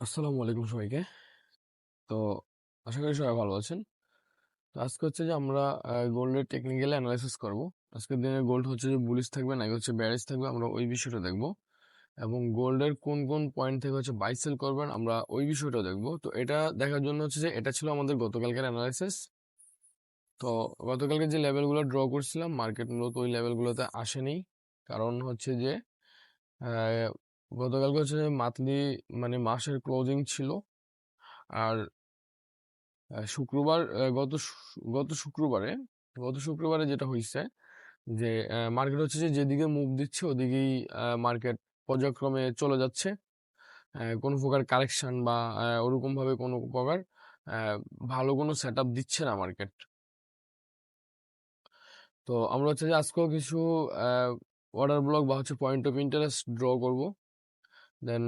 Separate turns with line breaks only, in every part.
আসসালামু আলাইকুম সবাইকে। তো আশা করি সবাই ভালো আছেন। তো আজকে হচ্ছে যে আমরা গোল্ডের টেকনিক্যাল অ্যানালাইসিস করব। আজকের দিনে গোল্ড হচ্ছে যে বুলিশ থাকবে নাকি হচ্ছে ব্যারেজ থাকবে আমরা ওই বিষয়টা দেখব। এবং গোল্ডের কোন কোন পয়েন্ট থেকে হচ্ছে বাই সেল করবেন আমরা ওই বিষয়টা দেখব। তো এটা দেখার জন্য হচ্ছে যে এটা ছিল আমাদের গতকালকের অ্যানালাইসিস তো গতকালকে যে লেভেলগুলো ড্র করছিলাম মার্কেট মূলত ওই লেভেলগুলোতে আসেনি। কারণ হচ্ছে যে গতকালকে হচ্ছে মান্থলি মানে মাসের ক্লোজিং ছিল। আর শুক্রবার গত গত শুক্রবারে গত শুক্রবারে যেটা হয়েছে যে মার্কেট হচ্ছে যে যেদিকে মুভ দিচ্ছে ওদিকেই মার্কেট পর্যায়ক্রমে চলে যাচ্ছে। কোনো প্রকার কারেকশন বা আহ, ওরকম ভাবে কোনো প্রকার ভালো কোনো সেট আপ দিচ্ছে না মার্কেট তো আমরা হচ্ছে যে আজকেও কিছু অর্ডার ব্লক বা হচ্ছে পয়েন্ট অফ ইন্টারেস্ট ড্র করব। দেন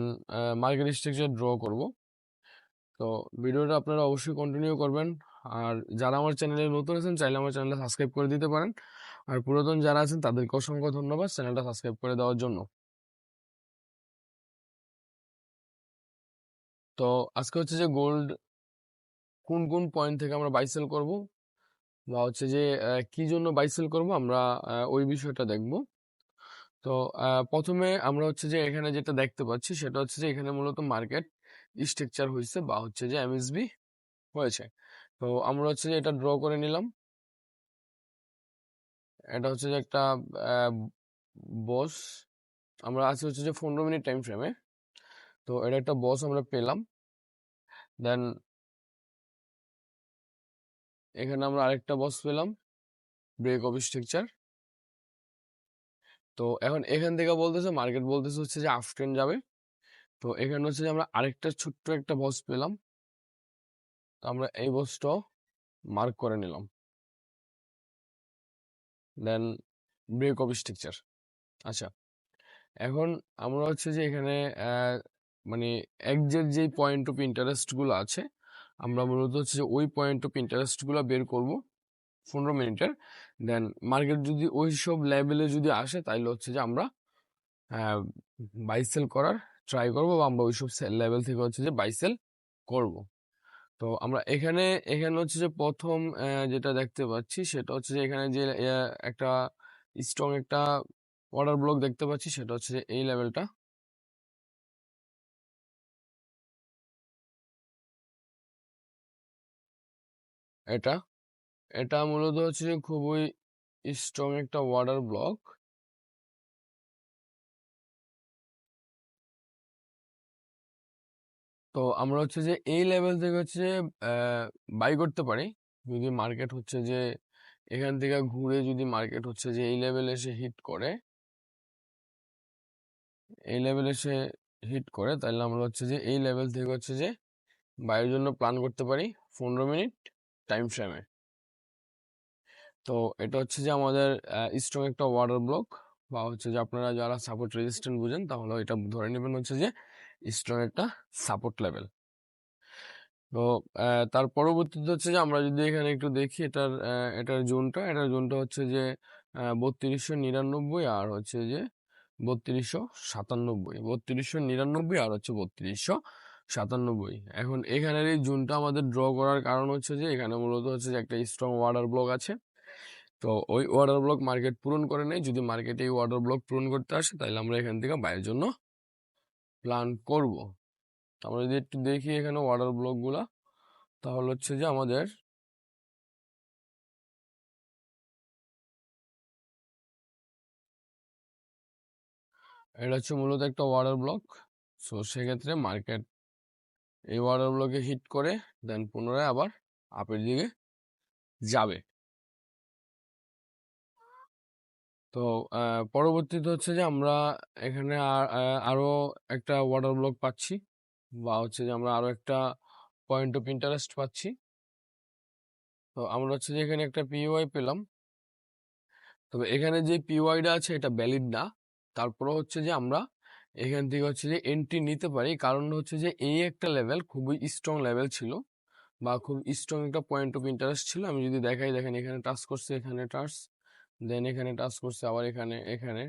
মার্কেট স্ট্রাকচার ড্র করব। তো ভিডিওটা আপনারা অবশ্যই কন্টিনিউ করবেন। আর যারা আমার চ্যানেলে নতুন আছেন, চাইলে আমার চ্যানেলটা সাবস্ক্রাইব করে দিতে পারেন। আর পুরাতন যারা আছেন, তাদেরকে অসংখ্য ধন্যবাদ চ্যানেলটা সাবস্ক্রাইব করে দেওয়ার জন্য। তো আজকে হচ্ছে যে গোল্ড কোন কোন পয়েন্ট থেকে আমরা বাই সেল করব? বা হচ্ছে যে কি জন্য বাই সেল করব? আমরা ওই বিষয়টা দেখব। তো প্রথমে আমরা হচ্ছে যে এখানে যেটা দেখতে পাচ্ছি সেটা হচ্ছে যে এখানে মূলত মার্কেট স্ট্রাকচার হয়েছে বা হচ্ছে যে এমএসবি হয়েছে। তো, আমরা হচ্ছে যে এটা ড্র করে নিলাম। এটা হচ্ছে যে একটা বস। আমরা আছি হচ্ছে যে পনেরো মিনিট টাইম ফ্রেমে তো, এটা একটা বস আমরা পেলাম। দেন এখানে আমরা আরেকটা বস পেলাম ব্রেক অফ স্ট্রাকচার তো এখন এখান থেকে বলতেছে মার্কেট বলতেছে হচ্ছে যে আপ ট্রেন্ড যাবে। তো এখানে হচ্ছে যে আমরা আরেকটা ছোট্ট একটা বস পেলাম। তো আমরা এই বসটাও মার্ক করে নিলাম। দেন ব্রেক অফ স্ট্রাকচার আচ্ছা এখন আমরা হচ্ছে যে এখানে মানে একজের যেই পয়েন্ট অফ ইন্টারেস্টগুলো আছে, আমরা মূলত হচ্ছে যে ওই পয়েন্ট অফ ইন্টারেস্টগুলো বের করব। পনেরো মিনিটের। দেন মার্কেট যদি ওই সব লেভেলে যদি আসে তাহলে হচ্ছে যে আমরা বাই সেল করার ট্রাই করব বা আমরা ওইসব লেভেল থেকে হচ্ছে যে বাই সেল করব। তো আমরা এখানে এখানে হচ্ছে যে প্রথম যেটা দেখতে পাচ্ছি সেটা হচ্ছে যে এখানে যে একটা স্ট্রং একটা অর্ডার ব্লক দেখতে পাচ্ছি সেটা হচ্ছে যে এই লেভেলটা এটা। এটা মূলত হচ্ছে যে খুবই স্ট্রং একটা ওয়াটার ব্লক তো আমরা হচ্ছে যে এই লেভেল থেকে হচ্ছে বাই করতে পারি। যদি মার্কেট হচ্ছে যে, এখান থেকে ঘুরে যদি মার্কেট হচ্ছে যে এই লেভেলে এসে হিট করে, এই লেভেলে এসে হিট করে, তাহলে আমরা হচ্ছে যে এই লেভেল থেকে হচ্ছে যে বাইয়ের জন্য প্ল্যান করতে পারি। পনেরো মিনিট টাইম ফ্রেমে তো এটা হচ্ছে যে আমাদের স্ট্রং একটা ওয়াটার ব্লক বা হচ্ছে যে আপনারা যারা সাপোর্ট রেজিস্ট্যান্ট বুঝেন তাহলে এটা ধরে নেবেন হচ্ছে যে স্ট্রং একটা সাপোর্ট লেভেল তো তার পরবর্তীতে হচ্ছে যে আমরা যদি এখানে একটু দেখি এটার এটার জোনটা এটার জোনটা হচ্ছে যে বত্রিশশো নিরানব্বই আর হচ্ছে যে বত্রিশশো সাতানব্বই। বত্রিশশো নিরানব্বই আর হচ্ছে বত্রিশশো সাতানব্বই। এখন এখানের এই জোনটা আমাদের ড্র করার কারণ হচ্ছে যে এখানে মূলত হচ্ছে যে একটা স্ট্রং ওয়াটার ব্লক আছে। তো ওই ওয়াটার ব্লক মার্কেট পূরণ করে নেই। যদি মার্কেটে এই ওয়াটার ব্লক পূরণ করতে আসে, তাহলে আমরা এখান থেকে বাইরের জন্য প্ল্যান করব। আমরা যদি একটু দেখি এখানে ওয়াটার ব্লকগুলা তাহলে হচ্ছে যে আমাদের এটা হচ্ছে মূলত একটা ওয়াটার ব্লক সো সেক্ষেত্রে মার্কেট এই ওয়াটার ব্লকে হিট করে দেন পুনরায় আবার আপের দিকে যাবে। তো পরবর্তীতে হচ্ছে যে আমরা এখানে আরও একটা ওয়াটার ব্লক পাচ্ছি বা হচ্ছে যে আমরা আরও একটা পয়েন্ট অফ ইন্টারেস্ট পাচ্ছি। তো আমরা হচ্ছে যে এখানে একটা পিওয়াই পেলাম। তবে এখানে যে পিওয়াইটা আছে এটা ভ্যালিড না। তারপরে হচ্ছে যে আমরা এখান থেকে হচ্ছে যে এন্ট্রি নিতে পারি। কারণ হচ্ছে যে এই একটা লেভেল খুবই স্ট্রং লেভেল ছিল বা খুব স্ট্রং একটা পয়েন্ট অফ ইন্টারেস্ট ছিল। আমি যদি দেখাই, দেখেন এখানে টাচ করছে, এখানে টাচ দেন এখানে টাচ করছে, আবার এখানে এখানে।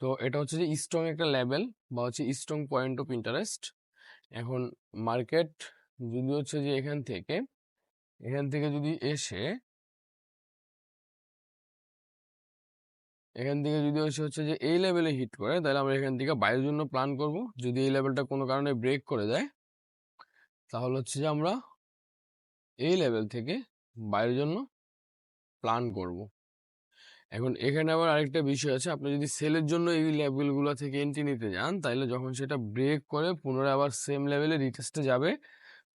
তো এটা হচ্ছে যে স্ট্রং একটা লেভেল বা হচ্ছে স্ট্রং পয়েন্ট অফ ইন্টারেস্ট এখন মার্কেট যদি হচ্ছে যে এখান থেকে এখান থেকে যদি এসে এখান থেকে যদি এসে হচ্ছে যে এই লেভেলে হিট করে, তাহলে আমরা এখান থেকে বাইরের জন্য প্ল্যান করব। যদি এই লেভেলটা কোনো কারণে ব্রেক করে দেয়, তাহলে হচ্ছে যে আমরা এই লেভেল থেকে বাইরের জন্য প্ল্যান করব। এখন এখানে আবার আরেকটা বিষয় আছে। আপনি যদি সেলের জন্য এই লেভেলগুলো থেকে এন্ট্রি নিতে যান তাহলে যখন সেটা ব্রেক করে পুনরায় আবার সেম লেভেলে রিটেস্টে যাবে,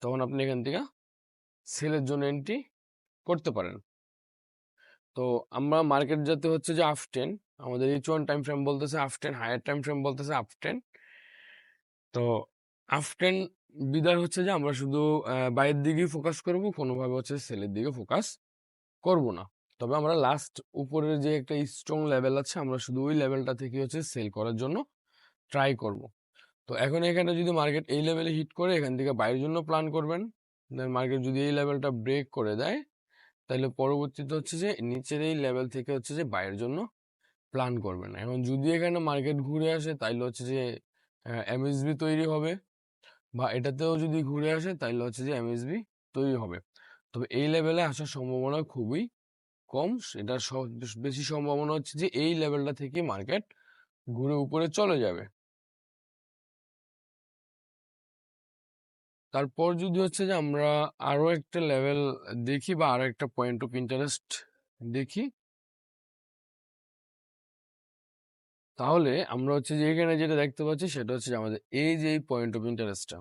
তখন আপনি এখান থেকে সেলের জন্য এন্ট্রি করতে পারেন। তো আমরা মার্কেট যাতে হচ্ছে যে আফ টেন আমাদের এইচ ওয়ান টাইম ফ্রেম বলতেছে আফ টেন হায়ার টাইম ফ্রেম বলতেছে আফ টেন তো আফ টেন বিদায় হচ্ছে যে আমরা শুধু বাইরের দিকেই ফোকাস করব, কোনোভাবে হচ্ছে সেলের দিকে ফোকাস করব না। তবে আমরা লাস্ট উপরের যে একটা স্ট্রং লেভেল আছে, আমরা শুধু ওই লেভেলটা থেকে হচ্ছে সেল করার জন্য ট্রাই করব। তো এখন এখানে যদি মার্কেট এই লেভেলে হিট করে, এখান থেকে বাইরের জন্য প্ল্যান করবেন। দেন মার্কেট যদি এই লেভেলটা ব্রেক করে দেয়, তাহলে পরবর্তীতে হচ্ছে যে নিচের এই লেভেল থেকে হচ্ছে যে বাইরের জন্য প্ল্যান করবেন। এখন যদি এখানে মার্কেট ঘুরে আসে, তাইলে হচ্ছে যে এমএসবি তৈরি হবে। বা এটাতেও যদি ঘুরে আসে, তাইলে হচ্ছে যে এমএসবি তৈরি হবে। তবে এই লেভেলে আসার সম্ভাবনা খুবই কম এটা বেশি সম্ভাবনা হচ্ছে যে, এই লেভেলটা থেকে মার্কেট ঘুরে উপরে চলে যাবে। তারপর যদি হচ্ছে যে, আমরা আরও একটা লেভেল দেখি বা আরও একটা পয়েন্ট অফ ইন্টারেস্ট দেখি তাহলে আমরা হচ্ছে যে, এখানে যেটা দেখতে পাচ্ছি সেটা হচ্ছে আমাদের এই যে পয়েন্ট অফ ইন্টারেস্টটা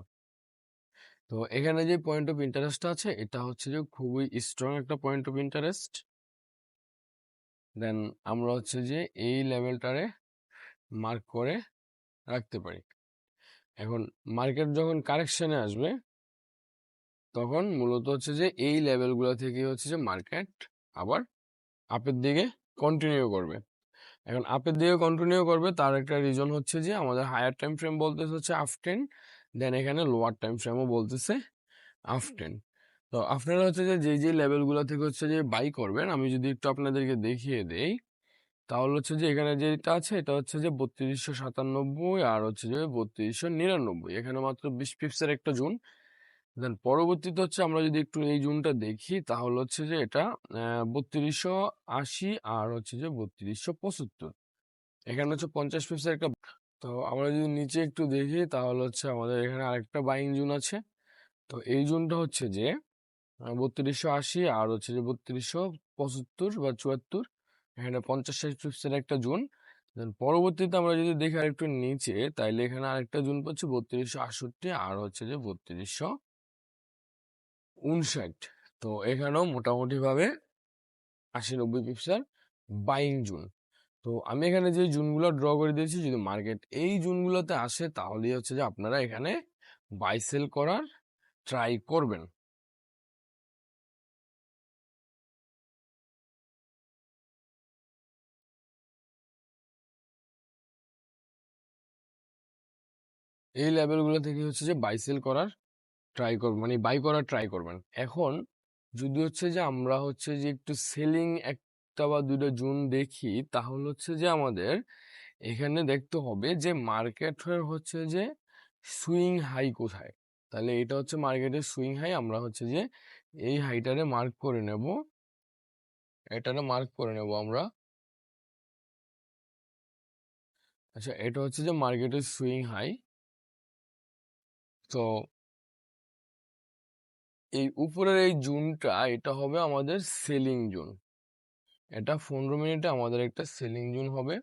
তো এখানে যে পয়েন্ট অফ ইন্টারেস্ট আছে, এটা হচ্ছে যে, খুবই স্ট্রং একটা পয়েন্ট অফ ইন্টারেস্ট দেন আমরা হচ্ছে যে এই লেভেলটারে মার্ক করে রাখতে পারি। এখন মার্কেট যখন কারেকশনে আসবে, তখন মূলত হচ্ছে যে এই লেভেলগুলো থেকে হচ্ছে যে মার্কেট আবার আপের দিকে কন্টিনিউ করবে। এখন আপের দিকে কন্টিনিউ করবে, তার একটা রিজন হচ্ছে যে আমাদের হায়ার টাইম ফ্রেম বলতেছে হচ্ছে আফ টেন দেন এখানে লোয়ার টাইম ফ্রেমও বলতেছে আফ টেন তো আপনারা হচ্ছে যে যে যে লেভেলগুলো থেকে হচ্ছে যে বাই করবেন, আমি যদি একটু আপনাদেরকে দেখিয়ে দেই, তাহলে হচ্ছে যে এখানে যেটা আছে, এটা হচ্ছে যে বত্রিশশো সাতানব্বই আর হচ্ছে যে বত্রিশশো নিরানব্বই। এখানে মাত্র বিশ পিপসের একটা জুন। দেন পরবর্তীতে হচ্ছে আমরা যদি একটু এই জুনটা দেখি, তাহলে হচ্ছে যে এটা বত্রিশশো আশি আর হচ্ছে যে বত্রিশশো পঁচাত্তর। এখানে হচ্ছে পঞ্চাশ পিপসের একটা তো আমরা যদি নিচে একটু দেখি, তাহলে হচ্ছে আমাদের এখানে আরেকটা বাইং জুন আছে। তো এই জুনটা হচ্ছে যে বত্রিশশো আশি আর হচ্ছে যে বত্রিশশো পঁচাত্তর বা চুয়াত্তর। এখানে পঞ্চাশ ষাট পিপসের একটা জুন। পরবর্তীতে আমরা যদি দেখি আরেকটু নিচে, তাইলে এখানে আরেকটা জুন পাচ্ছি বত্রিশশো আটষট্টি আর হচ্ছে যে বত্রিশশো উনষাট। তো এখানেও মোটামুটিভাবে আশি নব্বই পিপসার বাইং জুন। তো আমি এখানে যে জুনগুলো ড্র করে দিয়েছি, যদি মার্কেট এই জুনগুলোতে আসে, তাহলেই হচ্ছে যে আপনারা এখানে বাই সেল করার ট্রাই করবেন। এই লেভেলগুলো থেকে হচ্ছে যে বাই সেল করার ট্রাই করব মানে বাই করার ট্রাই করবেন। এখন যদি হচ্ছে যে আমরা হচ্ছে যে একটু সেলিং একটা বা দুটো জুন দেখি, তাহলে হচ্ছে যে আমাদের এখানে দেখতে হবে যে মার্কেটের হচ্ছে যে সুইং হাই কোথায়। তাহলে এটা হচ্ছে মার্কেটের সুইং হাই আমরা হচ্ছে যে এই হাইটারে মার্ক করে নেব। এটারে মার্ক করে নেব আমরা। আচ্ছা এটা হচ্ছে যে মার্কেটের সুইং হাই তো এই উপরের এই জুনটা, এটা হবে আমাদের সেলিং জুন। এটা পনেরো মিনিটে আমাদের একটা সেলিং জুন হবে।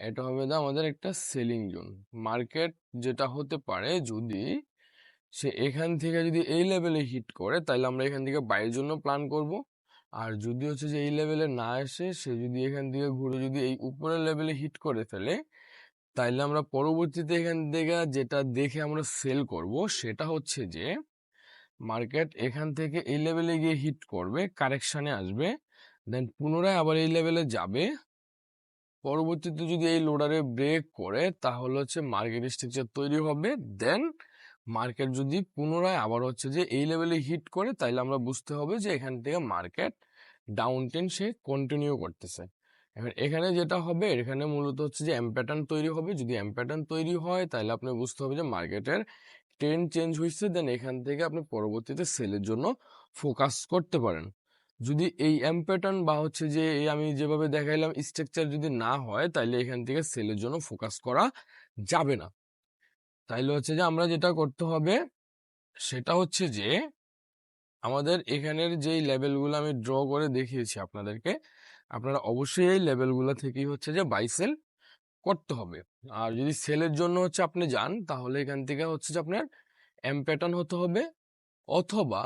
এটা হবে আমাদের একটা সেলিং জোন। মার্কেট যেটা হতে পারে যদি সে এখান থেকে যদি এই লেভেলে হিট করে তাহলে আমরা এখান থেকে বাইরের জন্য প্ল্যান করব। আর যদি হচ্ছে যে এই লেভেলে না এসে, সে যদি এখান থেকে ঘুরে যদি এই উপরের লেভেলে হিট করে ফেলে তাইলে আমরা পরবর্তীতে এখান থেকে যেটা দেখে আমরা সেল করব, সেটা হচ্ছে যে মার্কেট এখান থেকে এই লেভেলে গিয়ে হিট করবে কারেকশানে আসবে দেন পুনরায় আবার এই লেভেলে যাবে। পরবর্তীতে যদি এই লোডারে ব্রেক করে, তাহলে হচ্ছে মার্কেট স্ট্রাকচার তৈরি হবে দেন মার্কেট যদি পুনরায় আবার হচ্ছে যে এই লেভেলে হিট করে, তাইলে আমরা বুঝতে হবে যে এখান থেকে মার্কেট ডাউন টেন সে কন্টিনিউ করতেছে। এবার এখানে যেটা হবে, এখানে মূলত হচ্ছে যে এম প্যাটার্ন তৈরি হবে। যদি এম তৈরি হয়, তাহলে আপনি বুঝতে হবে যে মার্কেটের ট্রেন্ড চেঞ্জ হয়েছে দেন এখান থেকে আপনি পরবর্তীতে সেলের জন্য ফোকাস করতে পারেন। যদি এই এম প্যাটার্ন বা হচ্ছে যে এই আমি যেভাবে দেখাইলাম স্ট্রাকচার যদি না হয়, তাহলে এখান থেকে সেলের জন্য ফোকাস করা যাবে না। তাইলে হচ্ছে যে আমরা যেটা করতে হবে, সেটা হচ্ছে যে আমাদের এখানের যেই লেভেলগুলো আমি ড্র করে দেখিয়েছি আপনাদেরকে আপনারা অবশ্যই এই লেভেলগুলো থেকেই হচ্ছে যে বাই সেল করতে হবে। আর যদি সেলের জন্য হচ্ছে আপনি যান, তাহলে এখান থেকে হচ্ছে যে আপনার এম প্যাটার্ন হতে হবে। অথবা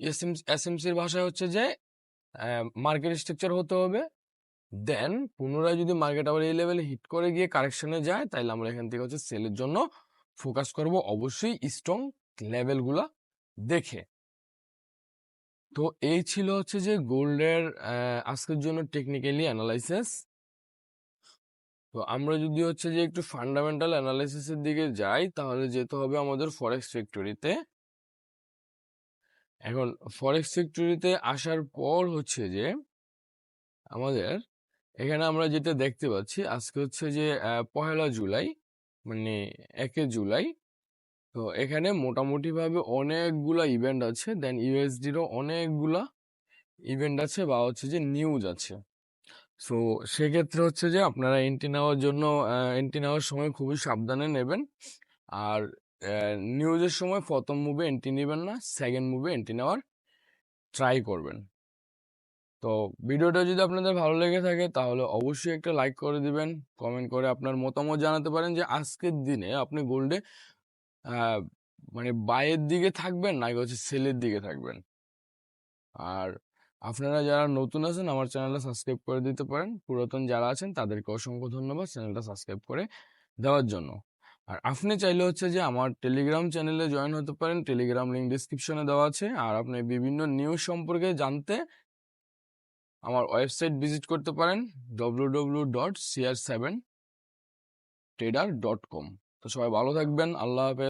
এসএম এসএমসির ভাষায় হচ্ছে যে মার্কেট স্ট্রাকচার হতে হবে। দেন পুনরায় যদি মার্কেট আবার এই লেভেলে হিট করে গিয়ে কারেকশনে যায় তাহলে আমরা এখান থেকে হচ্ছে সেলের জন্য ফোকাস করব অবশ্যই স্ট্রং লেভেলগুলা দেখে। তো এই ছিল হচ্ছে যে গোল্ডের আজকের জন্য টেকনিক্যালি অ্যানালাইসিস তো আমরা যদি হচ্ছে যে একটু ফান্ডামেন্টাল অ্যানালাইসিসের দিকে যাই, তাহলে যেতে হবে আমাদের ফরেক্স ফ্যাক্টরিতে এখন ফরেক্স ফ্যাক্টরিতে আসার পর হচ্ছে যে আমাদের, এখানে আমরা যেটা দেখতে পাচ্ছি, আজকে হচ্ছে যে পহেলা জুলাই মানে একে জুলাই তো এখানে মোটামুটিভাবে অনেকগুলা ইভেন্ট আছে দেন ইউএসডিরও অনেকগুলা ইভেন্ট আছে বা হচ্ছে যে নিউজ আছে। সো সেক্ষেত্রে হচ্ছে যে আপনারা এন্ট্রি নেওয়ার জন্য এন্ট্রি নেওয়ার সময় খুবই সাবধানে নেবেন। আর নিউজের সময় প্রথম মুভে এন্ট্রি নেবেন না সেকেন্ড মুভে এন্ট্রি নেওয়ার ট্রাই করবেন। তো ভিডিওটা যদি আপনাদের ভালো লেগে থাকে, তাহলে অবশ্যই একটা লাইক করে দিবেন। কমেন্ট করে আপনার মতামত জানাতে পারেন যে আজকের দিনে আপনি গোল্ডে মানে বাইয়ের দিকে থাকবেন নাকি হচ্ছে সেলের দিকে থাকবেন? আর আপনারা যারা নতুন আছেন, আমার চ্যানেলটা সাবস্ক্রাইব করে দিতে পারেন। পুরাতন যারা আছেন, তাদেরকে অসংখ্য ধন্যবাদ চ্যানেলটা সাবস্ক্রাইব করে দেওয়ার জন্য। আর আপনি চাইলে হচ্ছে যে আমার টেলিগ্রাম চ্যানেলে জয়েন হতে পারেন। টেলিগ্রাম লিঙ্ক ডিসক্রিপশনে দেওয়া আছে। আর আপনি বিভিন্ন নিউজ সম্পর্কে জানতে আমার ওয়েবসাইট ভিজিট করতে পারেন W W dot CR seven trader dot com তো সবাই ভালো থাকবেন। আল্লাহ হাফেজ।